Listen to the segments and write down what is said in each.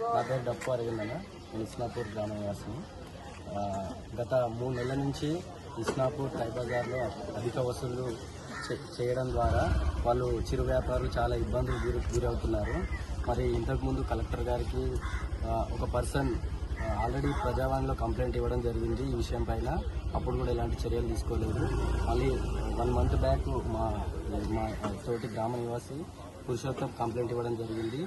నా పేరు డప్పు అరవిందన నేను ఇస్నాపూర్ గ్రామ నివాసిని. గత మూడు నెలల నుంచి ఇస్నాపూర్ టైబజార్లో అధిక వసూళ్ళు చేయడం ద్వారా వాళ్ళు చిరు వ్యాపారులు చాలా ఇబ్బందులు గురి గురవుతున్నారు. మరి ఇంతకుముందు కలెక్టర్ గారికి ఒక పర్సన్ ఆల్రెడీ ప్రజావాణిలో కంప్లైంట్ ఇవ్వడం జరిగింది ఈ విషయం పైన. అప్పుడు కూడా ఎలాంటి చర్యలు తీసుకోలేదు. మళ్ళీ వన్ మంత్ బ్యాక్ మా మా తోటి గ్రామ నివాసి పురుషోత్తం కంప్లైంట్ ఇవ్వడం జరిగింది.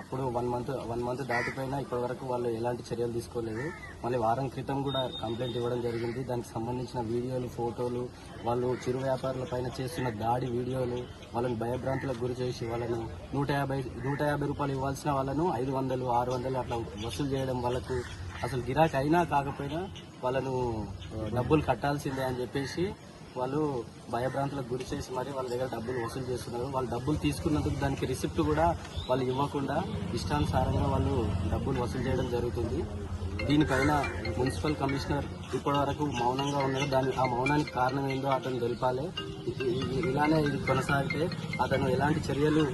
అప్పుడు వన్ మంత్ వన్ మంత్ దాటిపోయినా ఇప్పటి వరకు వాళ్ళు ఎలాంటి చర్యలు తీసుకోలేదు. మళ్ళీ వారం క్రితం కూడా కంప్లైంట్ ఇవ్వడం జరిగింది. దానికి సంబంధించిన వీడియోలు ఫోటోలు వాళ్ళు చిరు వ్యాపారుల పైన చేస్తున్న దాడి వీడియోలు వాళ్ళని భయభ్రాంతులకు గురి చేసి వాళ్ళను నూట యాభై నూట యాభై రూపాయలు ఇవ్వాల్సిన వాళ్ళను ఐదు వందలు ఆరు వందలు అట్లా వసూలు చేయడం వాళ్ళకు అసలు గిరాకీ అయినా కాకపోయినా వాళ్ళను డబ్బులు కట్టాల్సిందే అని చెప్పేసి వాళ్ళు భయభ్రాంతులకు గురి చేసి మరి వాళ్ళ దగ్గర డబ్బులు వసూలు చేస్తున్నారు. వాళ్ళు డబ్బులు తీసుకున్నందుకు దానికి రిసిప్ట్ కూడా వాళ్ళు ఇవ్వకుండా ఇష్టానుసారంగా వాళ్ళు డబ్బులు వసూలు చేయడం జరుగుతుంది. దీనిపైన మున్సిపల్ కమిషనర్ ఇప్పటివరకు మౌనంగా ఉన్నారు. దాని ఆ మౌనానికి కారణం ఏందో అతను తెలిపాలి. ఇలానే ఇది కొనసాగితే అతను ఎలాంటి చర్యలు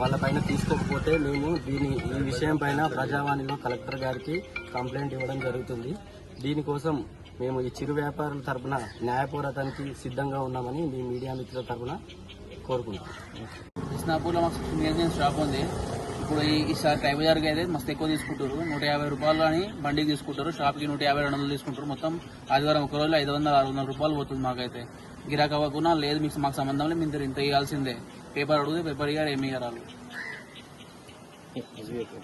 వాళ్ళపైన తీసుకోకపోతే మేము దీని ఈ విషయం పైన ప్రజావాణిలో కలెక్టర్ గారికి కంప్లైంట్ ఇవ్వడం జరుగుతుంది. దీనికోసం మేము ఈ చిరు వ్యాపారుల తరపున న్యాయ పోరాటానికి సిద్ధంగా ఉన్నామని మీ మీడియా మిత్రుల తరపున కోరుకుంటున్నాం. కృష్ణాపూర్లో మాకు మెయింటెనెన్స్ షాప్ ఉంది. ఇప్పుడు ఈ ఈసారి టై బజార్కి అయితే మస్తు ఎక్కువ తీసుకుంటారు. నూట యాభై రూపాయలు అని బండికి తీసుకుంటారు. షాప్కి నూట యాభై రెండు వందలు తీసుకుంటారు. మొత్తం ఆదివారం ఒక రోజు ఐదు వందల ఆరు వందల రూపాయలు పోతుంది మాకైతే. గిరాక్ అవ్వకుండా లేదు మీకు మాకు సంబంధం లేదు మీరు ఇంత ఇవ్వాల్సిందే. పేపర్ అడిగితే పేపర్ ఇయ్యారు ఏమి ఇయ్యారు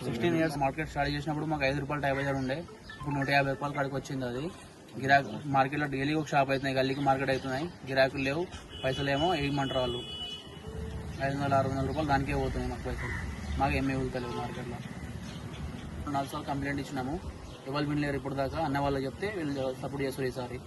సిక్స్టీన్ ఇయర్స్ మార్కెట్ స్టార్ట్ చేసినప్పుడు మాకు ఐదు రూపాయలు టై బజార్ ఉండే. ఇప్పుడు నూట యాభై రూపాయల కాడికి వచ్చింది అది. గిరాకు మార్కెట్లో డైలీ ఒక షాప్ అవుతున్నాయి గల్లీకి మార్కెట్ అవుతున్నాయి. గిరాకులు లేవు పైసలు ఏమో వేయమంటారు వాళ్ళు. ఐదు వందల ఆరు వందల రూపాయలు దానికే పోతున్నాయి మాకు పైసలు. మాకు ఏమీ వెళ్తలేవు మార్కెట్లో. నాలుగు సార్లు కంప్లైంట్ ఇచ్చినాము. ఎవరు వినలేరు ఇప్పుడు దాకా అన్న వాళ్ళు చెప్తే వీళ్ళు సపోర్ట్ చేస్తారు ఈసారి.